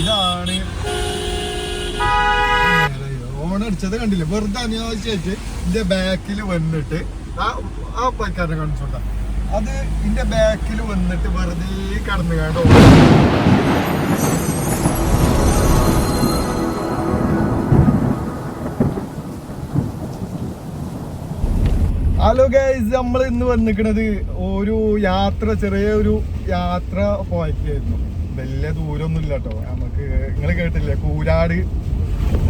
ഇതാണ്. ഓണടിച്ചത് കണ്ടില്ല? വെറുതെ അനാവശ്യമായിട്ട് ഇതിന്റെ ബാക്കിൽ വന്നിട്ട് ആ പൈക്കാരനെ കാണിച്ചോണ്ട അത് ഇതിന്റെ ബാക്കിൽ വന്നിട്ട് വെറുതെ കടന്നു കേട്ടോ ഹലോ ഗൈസ് നമ്മൾ ഇന്ന് വന്നിക്കണത് ഒരു യാത്ര ചെറിയ ഒരു യാത്ര പോയക്കായിരുന്നു വലിയ ദൂരമൊന്നും ഇല്ല കേട്ടോ നമുക്ക് നിങ്ങൾ കേട്ടില്ലേ കൂരാട്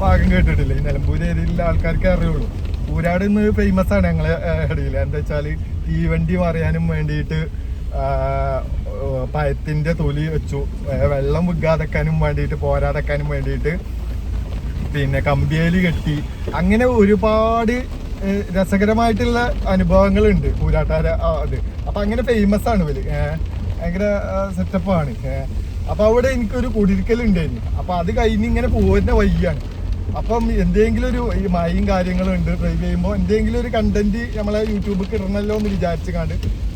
ഭാഗം കേട്ടിട്ടില്ലേ? ഈ നിലമ്പൂർ ഏരിയയിലുള്ള ആൾക്കാർക്ക് അറിയുള്ളൂ. കൂരാട് ഇന്ന് ഫേമസ് ആണ് ഞങ്ങളെ ഇടയിൽ എന്താ വെച്ചാൽ തീവണ്ടി മറിയാനും വേണ്ടിയിട്ട് പയത്തിന്റെ തൊലി വെച്ചു. വെള്ളം വിഗാതെക്കാനും വേണ്ടിയിട്ട് പോരാതെക്കാനും വേണ്ടിയിട്ട് പിന്നെ കമ്പിയേലി കെട്ടി. അങ്ങനെ ഒരുപാട് രസകരമായിട്ടുള്ള അനുഭവങ്ങൾ ഉണ്ട് കൂരാട്ടാര അത്. അപ്പൊ അങ്ങനെ ഫേമസ് ആണ് ഇവർ. ഭയങ്കര സെറ്റപ്പാണ് അപ്പൊ അവിടെ എനിക്കൊരു കുടിരിക്കൽ ഉണ്ടായിരുന്നു അപ്പൊ അത് കഴിഞ്ഞ് ഇങ്ങനെ പോകുന്ന വഴിയാണ്. അപ്പം എന്തെങ്കിലും ഒരു ഈ മഴയും കാര്യങ്ങളും ഉണ്ട് ഡ്രൈവ് ചെയ്യുമ്പോൾ എന്തെങ്കിലും ഒരു കണ്ടന്റ് നമ്മളെ യൂട്യൂബിൽ ഇടണല്ലോ എന്ന് വിചാരിച്ചു കണ്ട്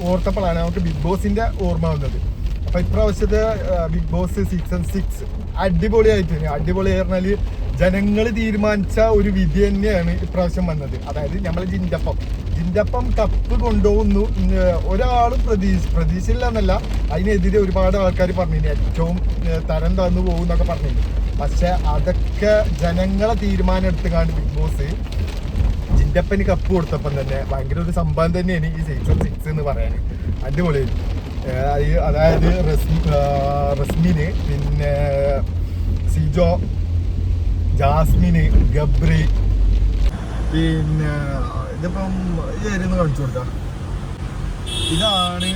ഓർത്തപ്പോഴാണ് നമുക്ക് ബിഗ് ബോസിന്റെ ഓർമ്മ വന്നത്. അപ്പൊ ഇപ്രാവശ്യത്തെ ബിഗ് ബോസ് സീസൺ സിക്സ് അടിപൊളിയായിട്ട് അടിപൊളി പറഞ്ഞാൽ ജനങ്ങൾ തീരുമാനിച്ച ഒരു വിധി തന്നെയാണ് ഇപ്രാവശ്യം വന്നത്. അതായത് നമ്മൾ ജിൻഡപ്പം. ജിൻഡപ്പം കപ്പ് കൊണ്ടുപോകുന്നു. ഒരാൾ പ്രതീക്ഷ പ്രതീക്ഷയില്ല എന്നല്ല അതിനെതിരെ ഒരുപാട് ആൾക്കാർ പറഞ്ഞു ഏറ്റവും തരം തന്നു പോകും എന്നൊക്കെ പറഞ്ഞു പക്ഷെ അതൊക്കെ ജനങ്ങളെ തീരുമാനം എടുത്തുകാണ്ട് ബിഗ് ബോസ് ജിൻഡപ്പന് കപ്പ് കൊടുത്തപ്പം തന്നെ ഭയങ്കര ഒരു സംഭവം തന്നെയാണ് ഈ സീസൺ സിക്സ് എന്ന് പറയാൻ അടിപൊളിയായിരുന്നു അതായത് റസ്മിന് പിന്നെ സിജോ ജാസ്മിന് ഗബ്രി. പിന്നെ ഇതിപ്പം ഏരിയ കാണിച്ചു കൊടുക്കാം. ഇതാണ്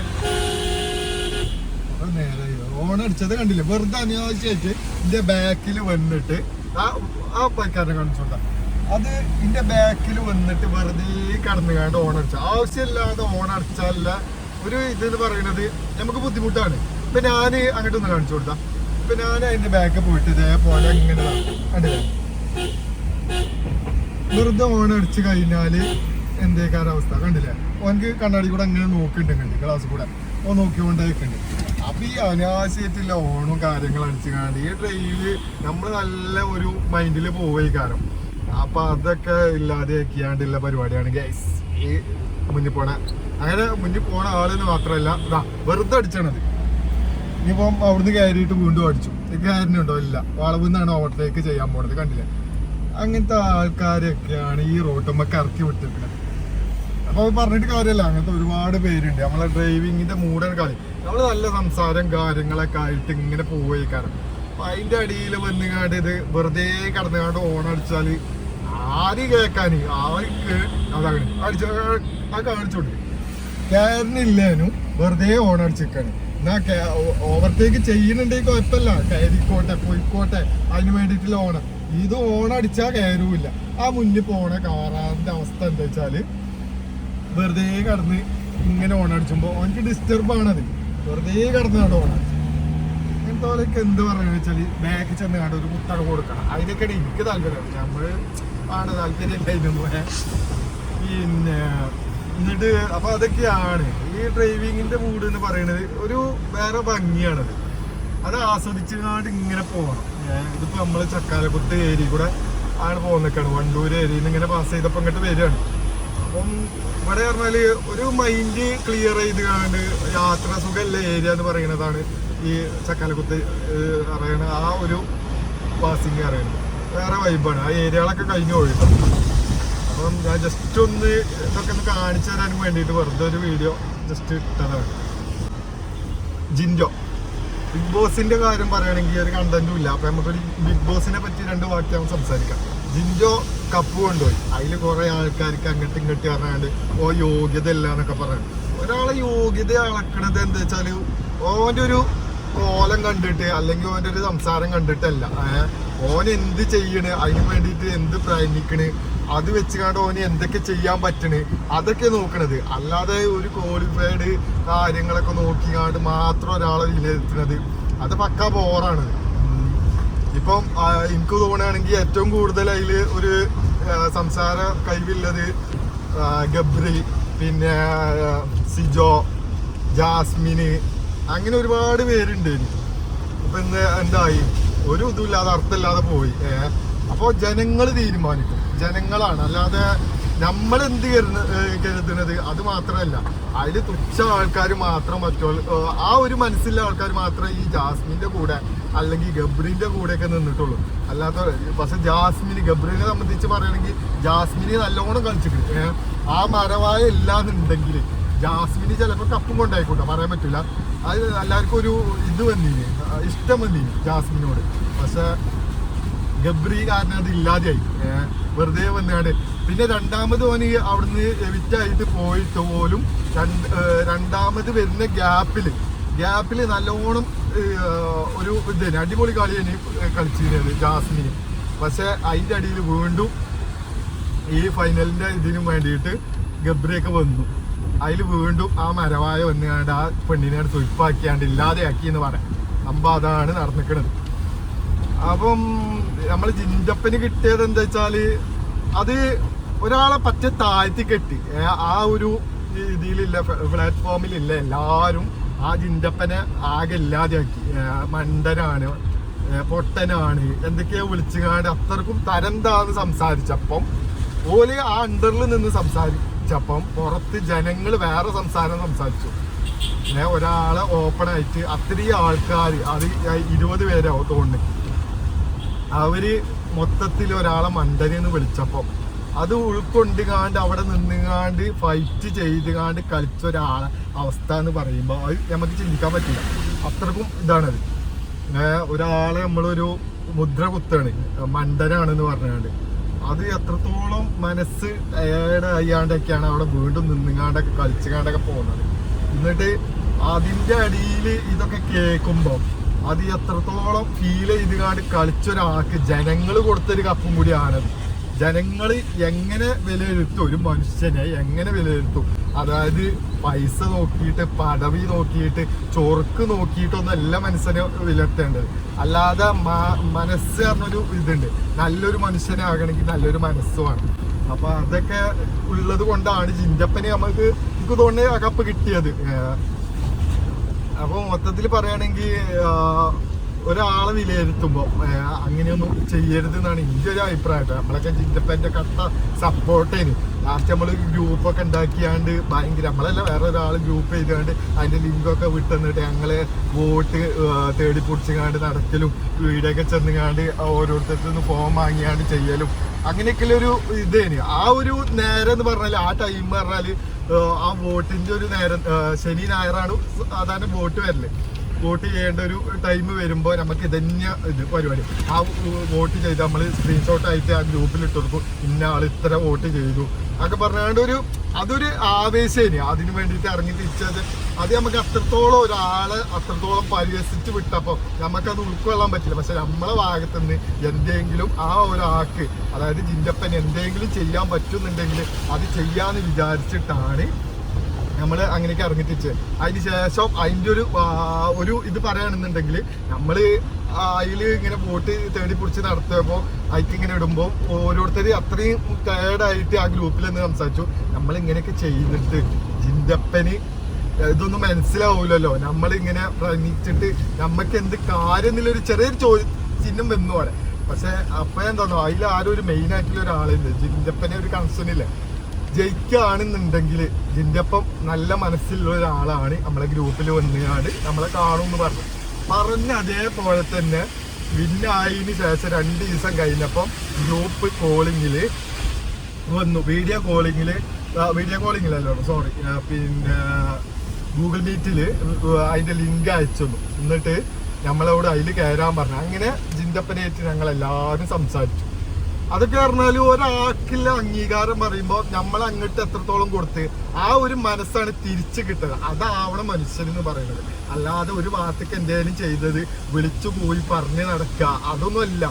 അത് നേരെ ഓണടിച്ചത് കണ്ടില്ല? വെറുതെ അനാവശ്യമായിട്ട് ഇതിന്റെ ബാക്കിൽ വന്നിട്ട് ആ ആ പൈക്കാരനെ കാണിച്ചു കൊടുക്കാം. അത് ഇതിന്റെ ബാക്കിൽ വന്നിട്ട് വെറുതെ കടന്നു കാണ്ട് ഓണടിച്ചു ആവശ്യമില്ലാതെ ഓണടിച്ചാല ഒരു ഇതെന്ന് പറയുന്നത് നമുക്ക് ബുദ്ധിമുട്ടാണ്. ഇപ്പൊ ഞാൻ അങ്ങോട്ടൊന്ന് കാണിച്ചു കൊടുത്താ ഇപ്പൊ ഞാൻ അതിന്റെ ബാക്ക് പോയിട്ട് ഇതേപോലെ ഇങ്ങനെ. കണ്ടില്ലേ? വെറുതെ ഓണടിച്ച് കഴിഞ്ഞാൽ എന്തേക്കാര അവസ്ഥ. കണ്ടില്ലേ? ഓനക്ക് കണ്ണാടി കൂടെ അങ്ങനെ നോക്കിയിട്ടുണ്ട് ക്ലാസ് കൂടെ. ഓ നോക്കിക്കൊണ്ടേക്കുണ്ട് അപ്പൊ ഈ അനാശയത്തില്ല ഓണും കാര്യങ്ങളും അടിച്ചു കാണി ഈ ട്രെയിനിൽ നമ്മൾ നല്ല ഒരു മൈൻഡിൽ പോയി കാരണം അപ്പൊ അതൊക്കെ ഇല്ലാതെ ആക്കിയാണ്ടുള്ള പരിപാടിയാണ് ഗൈസ് ഈ മുന്നിൽ പോണേ. അങ്ങനെ മുന്നിൽ പോണ ആളിന് മാത്രമല്ല വെറുതെ അടിച്ചാണത് ഇനിയിപ്പം അവിടുന്ന് കയറിയിട്ട് വീണ്ടും അടിച്ചു. കയറിനുണ്ടോ ഇല്ല. വളവിൽ ഓവർടേക്ക് ചെയ്യാൻ പോണത് കണ്ടില്ലേ? അങ്ങനത്തെ ആൾക്കാരൊക്കെയാണ് ഈ റോട്ടുമ്മക്ക് ഇറക്കി വിട്ടിരിക്കുന്നത് അപ്പൊ അത് പറഞ്ഞിട്ട് കാര്യമല്ല. അങ്ങനത്തെ ഒരുപാട് പേരുണ്ട്. നമ്മളെ ഡ്രൈവിങ്ങിന്റെ മൂടൻ കളി. നമ്മൾ നല്ല സംസാരം കാര്യങ്ങളൊക്കെ ആയിട്ട് ഇങ്ങനെ പോയി കാരണം അപ്പൊ അതിന്റെ അടിയിൽ വന്നുകാണ്ട് ഇത് വെറുതെ കടന്നുകാണ്ട് ഓണടിച്ചാൽ ആര് കേൾക്കാൻ അവർക്ക് അതാണ്. അടിച്ച ആ കാണിച്ചോണ്ട് കയറിനില്ലേനും വെറുതെ ഓണടിച്ചിരിക്കാണ് എന്നാ ഓവർടേക്ക് ചെയ്യുന്നുണ്ടെങ്കിൽ കുഴപ്പമില്ല. കയറിക്കോട്ടെ പോയിക്കോട്ടെ അതിന് വേണ്ടിയിട്ടുള്ള ഓണം ഇത് ഓണടിച്ചാൽ കയറൂല ആ മുന്നിൽ പോണ കാറാറിന്റെ അവസ്ഥ എന്താ വെച്ചാൽ വെറുതെ കടന്ന് ഇങ്ങനെ ഓണടിച്ചുമ്പോൾ അവനക്ക് ഡിസ്റ്റർബ് ആണത്. വെറുതെ കടന്ന് കണ്ടു ഓണടിച്ചു അങ്ങനത്തെ പോലെയൊക്കെ എന്ത് പറയുക വെച്ചാൽ ബാക്കിൽ ചെന്ന് കണ്ട് ഒരു കുത്തക കൊടുക്കണം. അതിനൊക്കെയാണ് എനിക്ക് താല്പര്യം. നമ്മൾ ആണ് താല്പര്യം ഇല്ലായിരുന്നു ഏ. പിന്നെ എന്നിട്ട് അപ്പൊ അതൊക്കെയാണ്. ഈ ഡ്രൈവിങ്ങിന്റെ മൂഡ് എന്ന് പറയുന്നത് ഒരു വേറെ ഭംഗിയാണത്. അത് ആസ്വദിച്ചുകൊണ്ട് ഇങ്ങനെ പോകണം ഇതിപ്പോ നമ്മൾ ചക്കാലക്കുത്ത് ഏരിയ കൂടെ ആണ് പോകുന്നൊക്കെയാണ് വണ്ടൂർ ഏരിയയിൽ ഇങ്ങനെ പാസ് ചെയ്തപ്പോ ഇങ്ങോട്ട് വരികയാണ്. അപ്പം ഇവിടെ പറഞ്ഞാൽ ഒരു മൈൻഡ് ക്ലിയർ ചെയ്ത് കണ്ട് യാത്ര സുഖമല്ല ഏരിയ എന്ന് പറയുന്നതാണ് ഈ ചക്കാലക്കുത്ത് അറിയണ ആ ഒരു പാസിങ് അറിയണത് വേറെ വൈബാണ് ആ ഏരിയകളൊക്കെ കഴിഞ്ഞു പോയിട്ട് അപ്പം ഞാൻ ജസ്റ്റ് ഒന്ന് ഇതൊക്കെ ഒന്ന് കാണിച്ചു തരാൻ വേണ്ടിയിട്ട് വെറുതെ ഒരു വീഡിയോ ജസ്റ്റ് ഇട്ടതാണ്. ജിൻഡോ. ബിഗ് ബോസിന്റെ കാര്യം പറയുകയാണെങ്കിൽ ഒരു കണ്ടന്റും ഇല്ല. അപ്പൊ നമുക്കൊരു ബിഗ് ബോസിനെ പറ്റി രണ്ട് വാക്യം നമുക്ക് സംസാരിക്കാം. ജിൻജോ കപ്പ് കൊണ്ടുപോയി. അതിൽ കുറെ ആൾക്കാർക്ക് അങ്ങോട്ടും ഇങ്ങോട്ട് പറഞ്ഞാണ്ട് ഓ യോഗ്യത ഇല്ല എന്നൊക്കെ പറഞ്ഞു ഒരാളെ യോഗ്യത അളക്കണത് എന്താ വെച്ചാൽ ഓന്റെ ഒരു കോലം കണ്ടിട്ട് അല്ലെങ്കിൽ ഓന്റെ ഒരു സംസാരം കണ്ടിട്ടല്ല. ഓൻ എന്ത് ചെയ്യണ്? അതിന് വേണ്ടിയിട്ട് എന്ത് പ്രയത്നിക്കണ്? അത് വെച്ചുകൊണ്ട് ഓന് എന്തൊക്കെ ചെയ്യാൻ പറ്റണ്? അതൊക്കെ നോക്കണത്. അല്ലാതെ ഒരു ക്വാളിഫൈഡ് കാര്യങ്ങളൊക്കെ നോക്കി നോക്കിക്കാണ്ട് മാത്രം ഒരാളെ വിലയിരുത്തുന്നത്. അത് പക്ക ബോറാണ് ഇപ്പം എനിക്ക് തോന്നുകയാണെങ്കിൽ ഏറ്റവും കൂടുതൽ അതിൽ ഒരു സംസാര കഴിവുള്ളത് ഗബ്രി പിന്നെ സിജോ ജാസ്മിന് അങ്ങനെ ഒരുപാട് പേരുണ്ട്. എനിക്ക് അപ്പൊ എന്താ എന്തായി? ഒരു ഇതുമില്ലാതെ അർത്ഥമില്ലാതെ പോയി. ഏഹ് അപ്പൊ ജനങ്ങൾ തീരുമാനിക്കും. ജനങ്ങളാണ്. അല്ലാതെ നമ്മൾ എന്ത് കരുത കരുതുന്നത് അത് മാത്രമല്ല. അതിൽ തുച്ഛ ആൾക്കാർ മാത്രം മറ്റുള്ള ആ ഒരു മനസ്സിലുള്ള ആൾക്കാർ മാത്രമേ ഈ ജാസ്മിന്റെ കൂടെ അല്ലെങ്കിൽ ഗബ്രീന്റെ കൂടെയൊക്കെ നിന്നിട്ടുള്ളൂ. അല്ലാത്ത പക്ഷെ ജാസ്മിന് ഗബ്രീനെ സംബന്ധിച്ച് പറയുകയാണെങ്കിൽ ജാസ്മിന് നല്ലോണം കളിച്ചിട്ടുണ്ട്. ആ മരവായ ഇല്ലാന്നുണ്ടെങ്കിൽ ജാസ്മിന് ചിലപ്പോൾ കപ്പും കൊണ്ടായിക്കോട്ടെ പറയാൻ പറ്റില്ല അത് എല്ലാവർക്കും ഒരു ഇത് വന്നീന് ഇഷ്ടം വന്നീന് ജാസ്മിനോട്. പക്ഷെ ഗബ്രി കാരണം അത് ഇല്ലാതെയായി. വെറുതെ വന്നാണ്ട്. പിന്നെ രണ്ടാമത് ഓന് അവിടുന്ന് എവിറ്റായിട്ട് പോയിട്ട് പോലും രണ്ടാമത് വരുന്ന ഗ്യാപ്പിൽ ഗ്യാപ്പിൽ നല്ലോണം ഒരു ഇത് അടിപൊളി കളി തന്നെ കളിച്ചിരുന്നത് ജാസ്മിന്. പക്ഷെ അതിന്റെ അടിയിൽ വീണ്ടും ഈ ഫൈനലിന്റെ ഇതിനും വേണ്ടിയിട്ട് ഗബ്രിയൊക്കെ വന്നു. അതിൽ വീണ്ടും ആ മരവായ വന്നുകൊണ്ട് ആ പെണ്ണിനെ തൊയ്പ്പാക്കിയാണ്ട് ഇല്ലാതെയാക്കി എന്ന് പറയാം അമ്പ അതാണ് നടന്നിക്കണത്. അപ്പം നമ്മൾ ജിഞ്ചപ്പന് കിട്ടിയത് എന്താ വെച്ചാൽ അത് ഒരാളെ പറ്റ താഴ്ത്തി കെട്ടി. ആ ഒരു രീതിയിലില്ല പ്ലാറ്റ്ഫോമിലില്ല. എല്ലാവരും ആ ജിഞ്ചപ്പനെ ആകെ ഇല്ലാതെയാക്കി. മണ്ടനാണ് പൊട്ടനാണ് എന്തൊക്കെയോ വിളിച്ചുകാണ്ട് അത്രക്കും തരം താന്ന് സംസാരിച്ചപ്പം ഓൽ ആ അണ്ടറിൽ നിന്ന് സംസാരിച്ചപ്പം പുറത്ത് ജനങ്ങൾ വേറെ സംസാരം സംസാരിച്ചു. പിന്നെ ഒരാളെ ഓപ്പൺ ആയിട്ട് അത്രയും ആൾക്കാർ അത് ഇരുപത് പേരാവും തോന്നുന്നു അവർ മൊത്തത്തിൽ ഒരാളെ മണ്ടനെന്ന് വിളിച്ചപ്പം അത് ഉൾക്കൊണ്ടുകാണ്ട് അവിടെ നിന്നുകാണ്ട് ഫൈറ്റ് ചെയ്തുകാണ്ട് കളിച്ച ഒരാളെ അവസ്ഥ എന്ന് പറയുമ്പോൾ അത് നമുക്ക് ചിന്തിക്കാൻ പറ്റില്ല. അത്രക്കും ഇതാണത്. ഒരാളെ നമ്മളൊരു മുദ്ര കുത്താണ് മണ്ടനാണെന്ന് പറഞ്ഞാണ്ട്. അത് എത്രത്തോളം മനസ്സ് അയ്യാണ്ടൊക്കെയാണ് അവിടെ വീണ്ടും നിന്നുകാണ്ടൊക്കെ കളിച്ചുകാണ്ടൊക്കെ പോകുന്നത്. എന്നിട്ട് അതിന്റെ അടിയിൽ ഇതൊക്കെ കേൾക്കുമ്പോൾ അത് എത്രത്തോളം ഫീൽ ചെയ്തുകാണ്ട് കളിച്ചൊരാൾക്ക് ജനങ്ങൾ കൊടുത്തൊരു കപ്പും കൂടിയാണത്. ജനങ്ങൾ എങ്ങനെ വിലയിരുത്തും? ഒരു മനുഷ്യനെ എങ്ങനെ വിലയിരുത്തും? അതായത് പൈസ നോക്കിയിട്ട് പദവി നോക്കിയിട്ട് ചൊറുക്ക് നോക്കിയിട്ടൊന്നല്ല മനുഷ്യനെ വിലയിരുത്തേണ്ടത്. അല്ലാതെ മനസ്സ് പറഞ്ഞൊരു ഇതുണ്ട്. നല്ലൊരു മനുഷ്യനെ ആകണമെങ്കിൽ നല്ലൊരു മനസ്സുമാണ് അപ്പൊ അതൊക്കെ ഉള്ളത് കൊണ്ടാണ് ജിഞ്ചപ്പന് നമുക്ക് എനിക്ക് തോന്നുന്നത് ആ കപ്പ് കിട്ടിയത്. അപ്പൊ മൊത്തത്തിൽ പറയുകയാണെങ്കിൽ ഒരാളെ വിലയിരുത്തുമ്പോൾ അങ്ങനെയൊന്നും ചെയ്യരുത് എന്നാണ് എന്റെ ഒരു അഭിപ്രായം. നമ്മളൊക്കെ ജിഞ്ചപ്പന്റെ കട്ട സപ്പോർട്ടേന് ലാസ്റ്റ് നമ്മൾ ഗ്രൂപ്പൊക്കെ ഉണ്ടാക്കിയാണ്ട് ഭയങ്കര നമ്മളല്ല വേറെ ഒരാൾ ഗ്രൂപ്പ് ചെയ്തുകൊണ്ട് അതിന്റെ ലിങ്കൊക്കെ വിട്ടെന്നിട്ട് ഞങ്ങളെ വോട്ട് തേടി പൊടിച്ചുകാണ്ട് നടക്കലും വീടൊക്കെ ചെന്നുകാണ്ട് ഓരോരുത്തരുടെ നിന്ന് ഫോം വാങ്ങിയാണ്ട് ചെയ്യലും അങ്ങനെയൊക്കെയുള്ള ഒരു ഇതേന്. ആ ഒരു നേരം എന്ന് പറഞ്ഞാൽ ആ ടൈം പറഞ്ഞാൽ ആ വോട്ടിന്റെ ഒരു നേരം ശനി ഞായറാണ് സാധാരണ വോട്ട് വരൽ. വോട്ട് ചെയ്യേണ്ട ഒരു ടൈം വരുമ്പോൾ നമുക്ക് ഇതന്നെ ഇത് പരിപാടി. ആ വോട്ട് ചെയ്ത് നമ്മൾ സ്ക്രീൻഷോട്ട് ആയിട്ട് ആ ഗ്രൂപ്പിൽ ഇട്ട് കൊടുക്കും. ഇന്ന ആൾ ഇത്ര വോട്ട് ചെയ്തു. അതൊക്കെ പറഞ്ഞാണ്ട് ഒരു അതൊരു ആവേശേനി. അതിന് വേണ്ടിയിട്ട് ഇറങ്ങി തിരിച്ചത്. അത് നമുക്ക് അത്രത്തോളം ഒരാളെ അത്രത്തോളം പരിഹസിച്ച് വിട്ടപ്പോൾ നമുക്കത് ഉൾക്കൊള്ളാൻ പറ്റില്ല. പക്ഷെ നമ്മളെ ഭാഗത്ത് നിന്ന് എന്തെങ്കിലും ആ ഒരാൾക്ക് അതായത് ജിഞ്ചപ്പൻ എന്തെങ്കിലും ചെയ്യാൻ പറ്റുന്നുണ്ടെങ്കിൽ അത് ചെയ്യാന്ന് വിചാരിച്ചിട്ടാണ് നമ്മൾ അങ്ങനെയൊക്കെ ഇറങ്ങിത്തിച്ച് അതിന് ശേഷം അതിന്റെ ഒരു ഒരു ഇത് പറയുകയാണെന്നുണ്ടെങ്കിൽ നമ്മൾ അതിൽ ഇങ്ങനെ ബോട്ട് തേടി പിടിച്ച് നടത്തിയപ്പോൾ അതിക്ക് ഇങ്ങനെ ഇടുമ്പോൾ ഓരോരുത്തർ അത്രയും ടയർഡായിട്ട് ആ ഗ്രൂപ്പിൽ നിന്ന് സംസാരിച്ചു. നമ്മൾ ഇങ്ങനെയൊക്കെ ചെയ്തിട്ട് ജിന്റപ്പന് ഇതൊന്നും മനസ്സിലാവൂലല്ലോ. നമ്മൾ ഇങ്ങനെ പ്രണിച്ചിട്ട് നമുക്ക് എന്ത് കാര്യം എന്നുള്ളൊരു ചെറിയൊരു ചോ ചിഹ്നം വന്നു അവിടെ. പക്ഷെ അപ്പൊ എന്താണോ അതിൽ ആരും ഒരു മെയിൻ ആയിട്ടുള്ള ഒരാളുണ്ട് ജിന്റപ്പനെ ഒരു കൺസേൺ ഇല്ല. ജയിക്കുകയാണെന്നുണ്ടെങ്കിൽ ജിന്റെപ്പം നല്ല മനസ്സിലുള്ള ഒരാളാണ് നമ്മളെ ഗ്രൂപ്പിൽ വന്നുകാണ്ട് നമ്മളെ കാണും എന്ന് പറഞ്ഞു. പറഞ്ഞ അതേപോലെ തന്നെ വിന്നായതിന് ശേഷം രണ്ട് ദിവസം കഴിഞ്ഞപ്പം ഗ്രൂപ്പ് കോളിങ്ങിൽ വന്നു. വീഡിയോ കോളിങ്ങിൽ വീഡിയോ കോളിങ്ങിലല്ലോ സോറി പിന്നെ ഗൂഗിൾ മീറ്റിൽ അതിന്റെ ലിങ്ക് അയച്ചു. എന്നിട്ട് നമ്മളോട് അതിൽ കയറാൻ പറഞ്ഞു. അങ്ങനെ ജിൻഡപ്പനായിട്ട് ഞങ്ങൾ എല്ലാവരും സംസാരിച്ചു. അതൊക്കെ പറഞ്ഞാൽ ഒരാൾക്കുള്ള അംഗീകാരം പറയുമ്പോൾ നമ്മൾ അങ്ങോട്ട് എത്രത്തോളം കൊടുത്ത് ആ ഒരു മനസ്സാണ് തിരിച്ചു കിട്ടുക. അതാവണം മനുഷ്യൻ എന്ന് പറയുന്നത്. അല്ലാതെ ഒരു ഭാഗത്തേക്ക് എന്തെങ്കിലും ചെയ്തത് വിളിച്ചു പോയി പറഞ്ഞ് നടക്കുക അതൊന്നുമല്ല.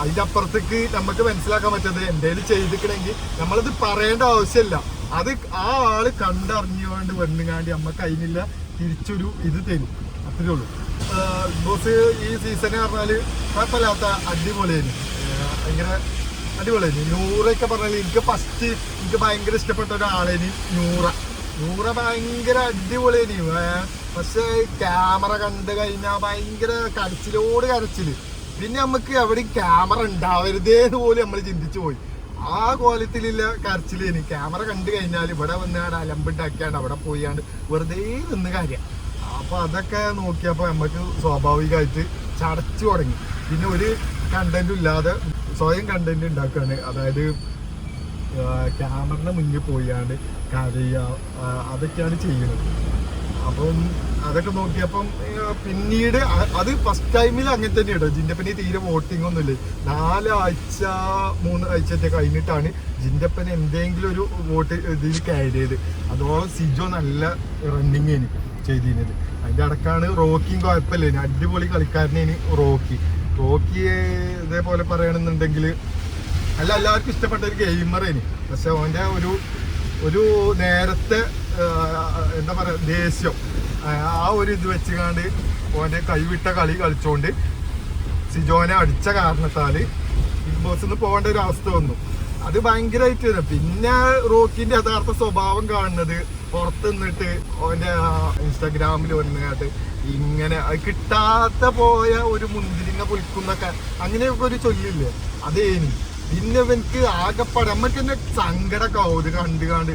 അതിന്റെ അപ്പുറത്തേക്ക് നമുക്ക് മനസ്സിലാക്കാൻ പറ്റുന്നത് എന്തെങ്കിലും ചെയ്തിക്കണമെങ്കിൽ നമ്മളത് പറയേണ്ട ആവശ്യമില്ല അത് ആ ആൾ കണ്ടറിഞ്ഞുകൊണ്ട് വന്നുകാണ്ടി നമുക്ക് അതിനില്ല തിരിച്ചൊരു ഇത് തരും. അത്രേ ഉള്ളൂ. ബോസ് ഈ സീസൺ പറഞ്ഞാൽ കുഴപ്പമില്ലാത്ത അടിപൊളിയായിരുന്നു. ഭയങ്കര അടിപൊളിയായിരുന്നു നൂറൊക്കെ പറഞ്ഞാൽ എനിക്ക് ഫസ്റ്റ് എനിക്ക് ഭയങ്കര ഇഷ്ടപ്പെട്ട ഒരാളേനി നൂറ. നൂറ ഭയങ്കര അടിപൊളിയായിരുന്നു പക്ഷേ ക്യാമറ കണ്ടു കഴിഞ്ഞാൽ ഭയങ്കര കരച്ചിലോട് കരച്ചിൽ പിന്നെ നമുക്ക് എവിടെയും ക്യാമറ ഉണ്ടാവരുതേ പോലും നമ്മൾ ചിന്തിച്ചു പോയി. ആ കോലത്തിലുള്ള കരച്ചിലേന് ക്യാമറ കണ്ടു കഴിഞ്ഞാൽ ഇവിടെ വന്നാണ്ട് അലമ്പുണ്ടാക്കിയാണ്ട് അവിടെ പോയാണ്ട് വെറുതെ നിന്ന് കാര്യം. അപ്പൊ അതൊക്കെ നോക്കിയപ്പോൾ നമുക്ക് സ്വാഭാവികമായിട്ട് ചടച്ചു തുടങ്ങി. പിന്നെ ഒരു കണ്ടന്റും ഇല്ലാതെ സ്വയം കണ്ടന്റ് ഉണ്ടാക്കുകയാണ് അതായത് ക്യാമറിന് മുന്നിൽ പോയാണ്ട് കരയുക അതൊക്കെയാണ് ചെയ്യുന്നത്. അപ്പം അതൊക്കെ നോക്കിയപ്പം പിന്നീട് അത് ഫസ്റ്റ് ടൈമിൽ അങ്ങനെ തന്നെ കേട്ടോ ജിൻഡപ്പന് തീരെ വോട്ടിംഗ് ഒന്നുമില്ല? നാലാഴ്ച മൂന്ന് ആഴ്ചത്തെ കഴിഞ്ഞിട്ടാണ് ജിന്റെപ്പൻ എന്തെങ്കിലും ഒരു വോട്ട് ഇതിൽ കയറിയത് അതോളം സിജോ നല്ല റണ്ണിങ് ചെയ്തിരുന്നത്. അതിന്റെ അടക്കാണ് റോക്കിയും കുഴപ്പമില്ല. അടിപൊളി കളിക്കാരനേന് റോക്കി. റോക്കി ഇതേപോലെ പറയണമെന്നുണ്ടെങ്കിൽ അല്ല എല്ലാവർക്കും ഇഷ്ടപ്പെട്ട ഒരു ഗെയിമറേന്. പക്ഷെ ഓന്റെ ഒരു ഒരു നേരത്തെ എന്താ പറയുക ദേഷ്യം ആ, ഒരു ഇത് വെച്ചുകാണ്ട് ഓന്റെ കൈവിട്ട കളി കളിച്ചുകൊണ്ട് സിജോനെ അടിച്ച കാരണത്താൽ ബിഗ് ബോസിൽ പോകേണ്ട ഒരു അവസ്ഥ വന്നു. അത് ഭയങ്കരമായിട്ട് വരും. പിന്നെ റോക്കിന്റെ യഥാർത്ഥ സ്വഭാവം കാണുന്നത് പുറത്ത് നിന്നിട്ട് ഓന്റെ ഇൻസ്റ്റാഗ്രാമിൽ വന്നിട്ട് ഇങ്ങനെ കിട്ടാത്ത പോയ ഒരു മുന്തിരിങ്ങ പൊലിക്കുന്നൊക്കെ അങ്ങനെയൊക്കെ ഒരു ചൊല്ലില്ലേ? അതേനി പിന്നെ ഇവനക്ക് ആകെപ്പാട് നമ്മൾക്ക് തന്നെ സങ്കടമൊക്കെ ആവും ഇത് കണ്ട് കാണ്ട്.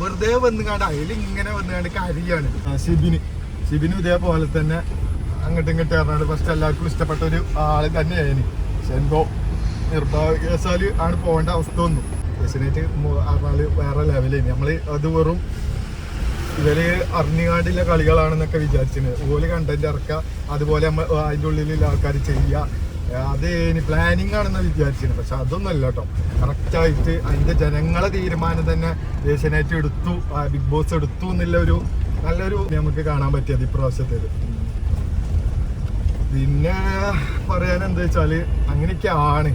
വെറുതെ വന്ന് കാണ്ട് അതിൽ ഇങ്ങനെ വന്ന് കാണ്ട് കരിയാണ്. ഷിബിന്. ഷിബിന് ഇതേപോലെ തന്നെ അങ്ങോട്ടും ഇങ്ങോട്ടും ഇറങ്ങാണ്ട് ഫസ്റ്റ് എല്ലാവർക്കും ഇഷ്ടപ്പെട്ട ഒരു ആൾ തന്നെയായിരുന്നു പക്ഷെ എന്തോ നിർഭാഗ്യവശാൽ ആണ് പോകേണ്ട അവസ്ഥ വന്നു. ഡെസ്റ്റിനേറ്റ് പറഞ്ഞാൽ വേറെ ലെവലേന് നമ്മൾ അത് വെറും ഇവർ അറിഞ്ഞുകാണ്ടില്ല കളികളാണെന്നൊക്കെ വിചാരിച്ചിന്. ഓൽ കണ്ടന്റ് ഇറക്കുക അതുപോലെ നമ്മൾ അതിന്റെ ഉള്ളിലുള്ള ആൾക്കാർ ചെയ്യുക. അത് ഇനി പ്ലാനിങ് ആണെന്ന് വിചാരിച്ചിന്. പക്ഷെ അതൊന്നും അല്ല കേട്ടോ കറക്റ്റായിട്ട് അതിന്റെ ജനങ്ങളെ തീരുമാനം തന്നെ ഏഷ്യനായിട്ട് എടുത്തു ബിഗ് ബോസ് എടുത്തു എന്നുള്ള ഒരു നല്ലൊരു നമുക്ക് കാണാൻ പറ്റിയത് ഇപ്രാവശ്യത്തേത് പിന്നെ പറയാൻ എന്താ വെച്ചാൽ അങ്ങനെയൊക്കെയാണ്.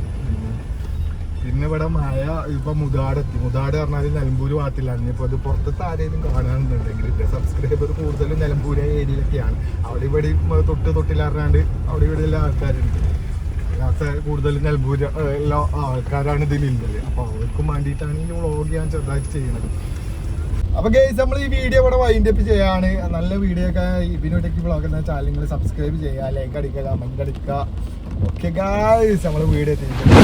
പിന്നെ ഇവിടെ മഴ ഇപ്പൊ മുതാടെത്തി മുതാട് പറഞ്ഞാൽ നിലമ്പൂര് ഭാഗത്തിലാണ് ഇപ്പൊ അത് പുറത്തത്തെ ആരെയും കാണാനുണ്ടെങ്കിൽ സബ്സ്ക്രൈബർ കൂടുതലും നിലമ്പൂര് ഏരിയയിലൊക്കെയാണ്. അവിടെ ഇവിടെ തൊട്ട് തൊട്ടിലറിഞ്ഞാണ്ട് അവിടെ ഇവിടെ എല്ലാ ആൾക്കാരുണ്ട്. അല്ലാത്ത കൂടുതലും നിലമ്പൂര് എല്ലാ ആൾക്കാരാണ് ഇതിലുള്ളത്. അപ്പൊ അവർക്കും വേണ്ടിയിട്ടാണ് ഈ വ്ളോഗ് ഞാൻ ചെറുതായിട്ട് ചെയ്യുന്നത്. അപ്പൊ ഗേസ് നമ്മൾ ഈ വീഡിയോ ഇവിടെ വൈൻഡ് അപ്പ് ചെയ്യാണ്. നല്ല വീഡിയോ ഒക്കെ ടെക് വ്ളോഗ് എന്ന ചാനൽ സബ്സ്ക്രൈബ് ചെയ്യുക ലൈക്ക് അടിക്കുക കമന്റ് അടിക്കുക. ഓക്കെ ഗായ്സ് നമ്മൾ വീഡിയോ ചെയ്തിട്ടുണ്ട്